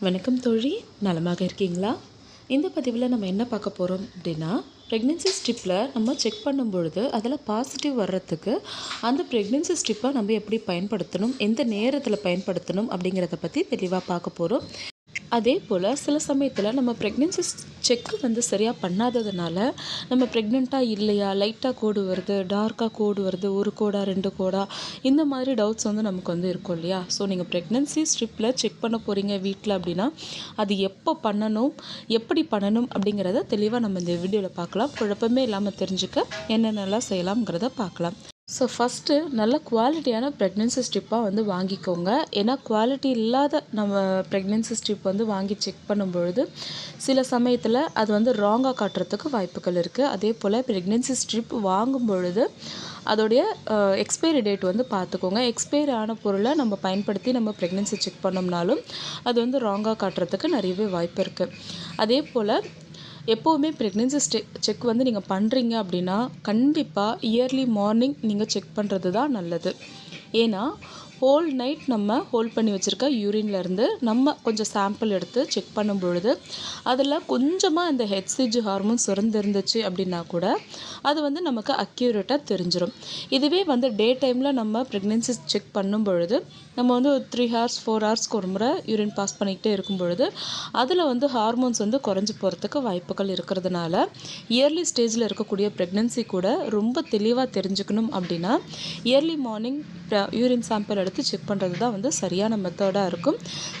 வணக்கம் தோழி நலமாக இருக்கீங்களா? இந்த பதிவில் நம்ம என்ன பார்க்க போகிறோம் அப்படின்னா ப்ரெக்னென்சி ஸ்ட்ரிப்பில் நம்ம செக் பண்ணும் பொழுது அதில் பாசிட்டிவ் வர்றதுக்கு அந்த ப்ரெக்னென்சி ஸ்ட்ரிப்பை நம்ம எப்படி பயன்படுத்தணும் எந்த நேரத்தில் பயன்படுத்தணும் அப்படிங்கிறத பற்றி தெளிவாக பார்க்க போகிறோம் அதே போல் சில சமயத்தில் நம்ம ப்ரெக்னென்சி செக்கு வந்து சரியாக பண்ணாததுனால நம்ம ப்ரெக்னெண்ட்டாக இல்லையா? லைட்டாக கோடு வருது டார்க்காக கோடு வருது ஒரு கோடா ரெண்டு கோடா? இந்த மாதிரி டவுட்ஸ் வந்து நமக்கு வந்து இருக்கும் இல்லையா? ஸோ நீங்கள் ப்ரெக்னென்சி ஸ்ட்ரிப்பில் செக் பண்ண போகிறீங்க வீட்டில் அப்படின்னா அது எப்போ பண்ணணும் எப்படி பண்ணணும் அப்படிங்கிறத தெளிவாக நம்ம இந்த வீடியோவில் பார்க்கலாம். குழப்பமே இல்லாமல் தெரிஞ்சுக்க என்னென்னலாம் செய்யலாம்ங்கிறத பார்க்கலாம். ஸோ ஃபஸ்ட்டு நல்ல குவாலிட்டியான ப்ரெக்னென்சி ஸ்ட்ரிப்பாக வந்து வாங்கிக்கோங்க. ஏன்னா குவாலிட்டி இல்லாத நம்ம ப்ரெக்னென்சி ஸ்ட்ரிப் வந்து வாங்கி செக் பண்ணும்பொழுது சில சமயத்தில் அது வந்து ராங்காக காட்டுறதுக்கு வாய்ப்புகள் இருக்குது அதே போல் ப்ரெக்னென்சி ஸ்ட்ரிப் வாங்கும் பொழுது அதோடைய எக்ஸ்பைரி டேட் வந்து பார்த்துக்கோங்க எக்ஸ்பைரி ஆன பொருளை நம்ம பயன்படுத்தி நம்ம ப்ரெக்னென்சி செக் பண்ணோம்னாலும் அது வந்து ராங்காக காட்டுறதுக்கு நிறையவே வாய்ப்பு இருக்குது அதே போல் எப்போவுமே ப்ரெக்னென்சி ஸ்டெ செக் வந்து நீங்கள் பண்ணுறீங்க அப்படின்னா கண்டிப்பாக இயர்லி மார்னிங் நீங்கள் செக் பண்ணுறது தான் நல்லது. ஏன்னா ஹோல் நைட் நம்ம ஹோல்ட் பண்ணி வச்சுருக்க யூரின்லேருந்து நம்ம கொஞ்சம் சாம்பிள் எடுத்து செக் பண்ணும் பொழுது அதில் கொஞ்சமாக இந்த ஹெச்சிஜ் ஹார்மோன் சுரந்திருந்துச்சு அப்படின்னா கூட அது வந்து நமக்கு அக்யூரேட்டாக தெரிஞ்சிடும் இதுவே வந்து டே டைமில் நம்ம ப்ரெக்னென்சி செக் பண்ணும் பொழுது நம்ம வந்து ஒரு த்ரீ ஹார்ஸ் ஃபோர் ஹார்ஸ்க்கு ஒரு முறை யூரின் பாஸ் பண்ணிக்கிட்டே இருக்கும் பொழுது அதில் வந்து ஹார்மோன்ஸ் வந்து குறைஞ்சி போகிறதுக்கு வாய்ப்புகள் இருக்கிறதுனால இயர்லி ஸ்டேஜில் இருக்கக்கூடிய ப்ரெக்னென்சி கூட ரொம்ப தெளிவாக தெரிஞ்சுக்கணும் அப்படின்னா இயர்லி மார்னிங் யூரின் சாம்பிள் எடுத்து செக் பண்ணுறது தான் வந்து சரியான மெத்தடாக இருக்கும்.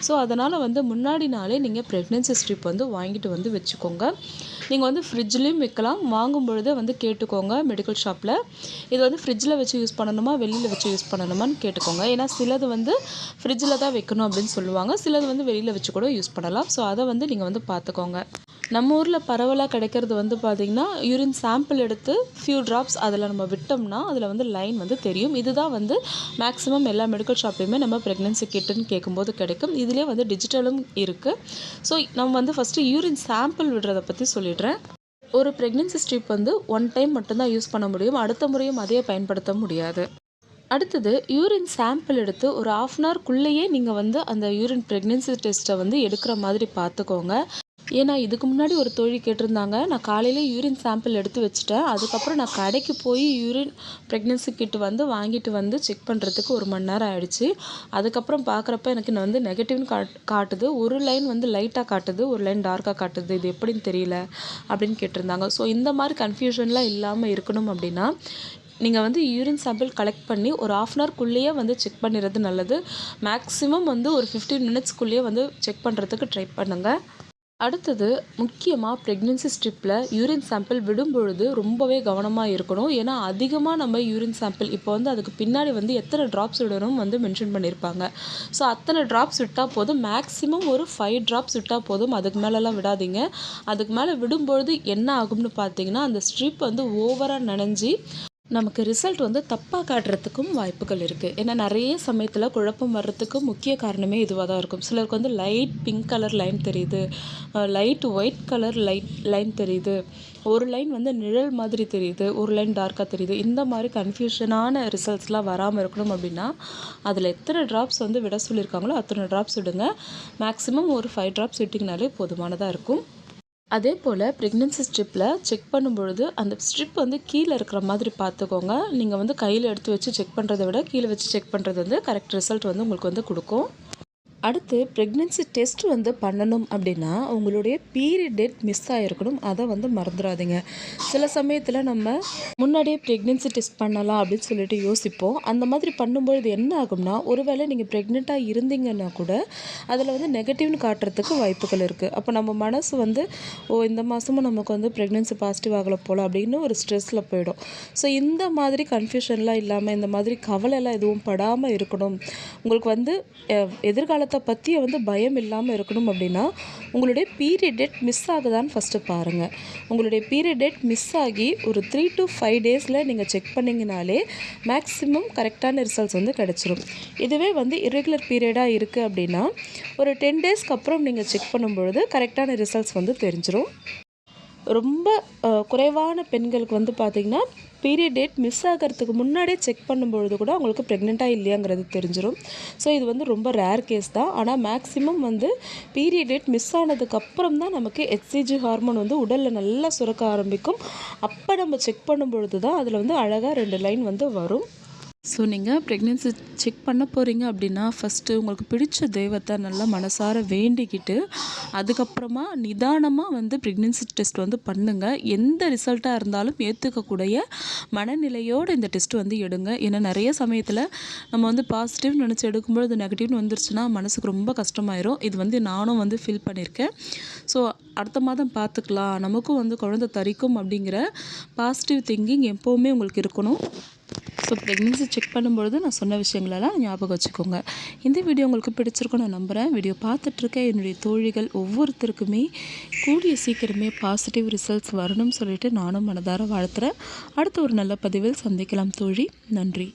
ஸோ அதனால் வந்து முன்னாடி நாளே நீங்கள் ப்ரெக்னென்சி ஸ்ட்ரிப் வந்து வாங்கிட்டு வந்து வச்சுக்கோங்க. நீங்கள் வந்து ஃப்ரிட்ஜ்லேயும் விற்கலாம் வாங்கும் பொழுதே வந்து கேட்டுக்கோங்க மெடிக்கல் ஷாப்பில் இது வந்து ஃப்ரிட்ஜில் வச்சு யூஸ் பண்ணணுமா வெளியில் வச்சு யூஸ் பண்ணணுமான்னு கேட்டுக்கோங்க. ஏன்னா சிலது வந்து ஃப்ரிட்ஜில் தான் வைக்கணும் அப்படின்னு சொல்லுவாங்க. சிலது வந்து வெளியில் வச்சு கூட யூஸ் பண்ணலாம். ஸோ அதை வந்து நீங்கள் வந்து பார்த்துக்கோங்க. நம்ம ஊரில் பரவலாக கிடைக்கிறது வந்து பார்த்திங்கன்னா யூரின் சாம்பிள் எடுத்து ஃபியூ ட்ராப்ஸ் அதில் நம்ம விட்டோம்னா அதில் வந்து லைன் வந்து தெரியும். இதுதான் வந்து மேக்ஸிமம் எல்லா மெடிக்கல் ஷாப்லேயுமே நம்ம ப்ரெக்னென்சி கிட்டுன்னு கேட்கும்போது கிடைக்கும். இதிலே வந்து டிஜிட்டலும் இருக்குது ஸோ நம்ம வந்து ஃபஸ்ட்டு யூரின் சாம்பிள் விடுறதை பற்றி சொல்லிடுறேன். ஒரு ப்ரெக்னென்சி ஸ்ட்ரிப் வந்து ஒன் டைம் மட்டும்தான் யூஸ் பண்ண முடியும். அடுத்த முறையும் அதையே பயன்படுத்த முடியாது. அடுத்தது யூரின் சாம்பிள் எடுத்து ஒரு ஆஃப் அன் ஹவர்க்குள்ளேயே நீங்கள் வந்து அந்த யூரின் ப்ரெக்னென்சி டெஸ்ட்டை வந்து எடுக்கிற மாதிரி பார்த்துக்கோங்க. ஏன்னா இதுக்கு முன்னாடி ஒரு தோழி கேட்டிருந்தாங்க நான் காலையில் யூரின் சாம்பிள் எடுத்து வச்சுட்டேன். அதுக்கப்புறம் நான் கடைக்கு போய் யூரின் ப்ரெக்னென்சி கிட் வந்து வாங்கிட்டு வந்து செக் பண்ணுறதுக்கு ஒரு மணி நேரம் ஆகிடுச்சு அதுக்கப்புறம் பார்க்குறப்ப எனக்கு நான் வந்து நெகட்டிவ்னு காட் காட்டுது. ஒரு லைன் வந்து லைட்டாக காட்டுது ஒரு லைன் டார்க்காக காட்டுது. இது எப்படின்னு தெரியல அப்படின்னு கேட்டிருந்தாங்க. ஸோ இந்த மாதிரி கன்ஃபியூஷன்லாம் இல்லாமல் இருக்கணும் அப்படின்னா நீங்கள் வந்து யூரின் சாம்பிள் கலெக்ட் பண்ணி ஒரு ஆஃப் அன் ஹவர்க்குள்ளேயே வந்து செக் பண்ணிடுறது நல்லது. மேக்ஸிமம் வந்து ஒரு ஃபிஃப்டீன் மினிட்ஸ்க்குள்ளேயே வந்து செக் பண்ணுறதுக்கு ட்ரை பண்ணுங்கள் அடுத்தது முக்கியமாக ப்ரெக்னென்சி ஸ்ட்ரிப்பில் யூரின் சாம்பிள் விடும்பொழுது ரொம்பவே கவனமாக இருக்கணும். ஏன்னா அதிகமாக நம்ம யூரின் சாம்பிள் இப்போ வந்து அதுக்கு பின்னாடி வந்து எத்தனை ட்ராப்ஸ் விடணும் வந்து மென்ஷன் பண்ணியிருப்பாங்க ஸோ அத்தனை ட்ராப்ஸ் விட்டால் போதும். மேக்ஸிமம் ஒரு ஃபைவ் ட்ராப்ஸ் விட்டால் போதும். அதுக்கு மேலெலாம் விடாதீங்க. அதுக்கு மேலே விடும்பொழுது என்ன ஆகும்னு பார்த்தீங்கன்னா அந்த ஸ்ட்ரிப் வந்து ஓவராக நனைஞ்சி நமக்கு ரிசல்ட் வந்து தப்பாக காட்டுறதுக்கும் வாய்ப்புகள் இருக்குது ஏன்னா நிறைய சமயத்தில் குழப்பம் வர்றதுக்கு முக்கிய காரணமே இதுவாக தான் இருக்கும். சிலருக்கு வந்து லைட் பிங்க் கலர் லைன் தெரியுது. Light white colour light line தெரியுது. ஒரு லைன் வந்து நிழல் மாதிரி தெரியுது. ஒரு லைன் டார்க்காக தெரியுது. இந்த மாதிரி கன்ஃபியூஷனான ரிசல்ட்ஸ்லாம் வராமல் இருக்கணும் அப்படின்னா அதில் எத்தனை ட்ராப்ஸ் வந்து விட சொல்லியிருக்காங்களோ அத்தனை ட்ராப்ஸ் விடுங்க. மேக்ஸிமம் ஒரு ஃபைவ் ட்ராப்ஸ் விட்டிங்கனாலே போதுமானதாக இருக்கும். அதே போல் ப்ரெக்னென்சி ஸ்ட்ரிப்பில் செக் பண்ணும்பொழுது அந்த ஸ்ட்ரிப் வந்து கீழே இருக்கிற மாதிரி பார்த்துக்கோங்க. நீங்கள் வந்து கையில் எடுத்து வச்சு செக் பண்ணுறதை விட கீழே வச்சு செக் பண்ணுறது வந்து கரெக்ட் ரிசல்ட் வந்து உங்களுக்கு வந்து கொடுக்கும். அடுத்து ப்ரெக்னென்சி டெஸ்ட் வந்து பண்ணணும் அப்படின்னா உங்களுடைய பீரியட் டேட் மிஸ் ஆகிருக்கணும் அதை வந்து மறந்துடாதீங்க. சில சமயத்தில் நம்ம முன்னாடியே ப்ரெக்னென்சி டெஸ்ட் பண்ணலாம் அப்படின்னு சொல்லிட்டு யோசிப்போம். அந்த மாதிரி பண்ணும்பொழுது என்ன ஆகும்னா ஒருவேளை நீங்கள் ப்ரெக்னெண்ட்டாக இருந்தீங்கன்னா கூட அதில் வந்து நெகட்டிவ்னு காட்டுறதுக்கு வாய்ப்புகள் இருக்குது அப்போ நம்ம மனசு வந்து ஓ இந்த மாதமும் நமக்கு வந்து ப்ரெக்னென்சி பாசிட்டிவ் ஆகலை போல் அப்படின்னு ஒரு ஸ்ட்ரெஸ்ஸில் போயிடும். ஸோ இந்த மாதிரி கன்ஃபியூஷன்லாம் இல்லாமல் இந்த மாதிரி கவலைலாம் எதுவும் படாமல் இருக்கணும். உங்களுக்கு வந்து எதிர்காலத்தில் குடும்பத்தை பற்றி வந்து பயம் இல்லாமல் இருக்கணும் அப்படின்னா உங்களுடைய பீரியட் டேட் மிஸ் ஆகுதான்னு ஃபஸ்ட்டு பாருங்கள் உங்களுடைய பீரியட் டேட் மிஸ் ஆகி ஒரு த்ரீ டு ஃபைவ் டேஸில் நீங்கள் செக் பண்ணிங்கனாலே மேக்ஸிமம் கரெக்டான ரிசல்ட்ஸ் வந்து கிடச்சிரும். இதுவே வந்து இரெகுலர் பீரியடாக இருக்குது அப்படின்னா ஒரு டென் டேஸ்க்கு அப்புறம் நீங்கள் செக் பண்ணும்பொழுது கரெக்டான ரிசல்ட்ஸ் வந்து தெரிஞ்சிடும் ரொம்ப குறைவான பெண்களுக்கு வந்து பார்த்திங்கன்னா பீரியட் டேட் மிஸ் ஆகிறதுக்கு முன்னாடியே செக் பண்ணும்பொழுது கூட அவங்களுக்கு ப்ரெக்னெண்ட்டாக இல்லையாங்கிறது தெரிஞ்சிடும் ஸோ இது வந்து ரொம்ப ரேர் கேஸ் தான். ஆனால் மேக்ஸிமம் வந்து பீரியட் டேட் மிஸ் ஆனதுக்கப்புறம் தான் நமக்கு ஹெச்சிஜி ஹார்மோன் வந்து உடலில் நல்லா சுரக்க ஆரம்பிக்கும். அப்போ நம்ம செக் பண்ணும்பொழுது தான் அதில் வந்து அழகாக ரெண்டு லைன் வந்து வரும். ஸோ நீங்கள் ப்ரெக்னென்சி செக் பண்ண போகிறீங்க அப்படின்னா ஃபஸ்ட்டு உங்களுக்கு பிடிச்ச தெய்வத்தை நல்லா மனசார வேண்டிக்கிட்டு அதுக்கப்புறமா நிதானமாக வந்து ப்ரெக்னென்சி டெஸ்ட் வந்து பண்ணுங்கள் எந்த ரிசல்ட்டாக இருந்தாலும் ஏற்றுக்கக்கூடிய மனநிலையோடு இந்த டெஸ்ட் வந்து எடுங்க. ஏன்னா நிறைய சமயத்தில் நம்ம வந்து பாசிட்டிவ் நினச்சி எடுக்கும்பொழுது நெகட்டிவ்னு வந்துருச்சுன்னா மனசுக்கு ரொம்ப கஷ்டமாயிரும். இது வந்து நானும் வந்து ஃபீல் பண்ணியிருக்கேன் ஸோ அடுத்த மாதம் பார்த்துக்கலாம். நமக்கும் வந்து குழந்தை தரிக்கும் அப்படிங்கிற பாசிட்டிவ் திங்கிங் எப்போவுமே உங்களுக்கு இருக்கணும். ஸோ ப்ரெக்னென்சி செக் பண்ணும்பொழுது நான் சொன்ன விஷயங்களெல்லாம் ஞாபகம் வச்சுக்கோங்க. இந்த வீடியோ உங்களுக்கு பிடிச்சிருக்கும் நான் நம்புகிறேன் வீடியோ பார்த்துட்ருக்க என்னுடைய தோழிகள் ஒவ்வொருத்தருக்குமே கூடிய சீக்கிரமே பாசிட்டிவ் ரிசல்ட்ஸ் வரணும்னு சொல்லிட்டு நானும் மனதார வாழ்த்துறேன். அடுத்த ஒரு நல்ல பதிவில் சந்திக்கலாம் தோழி. நன்றி.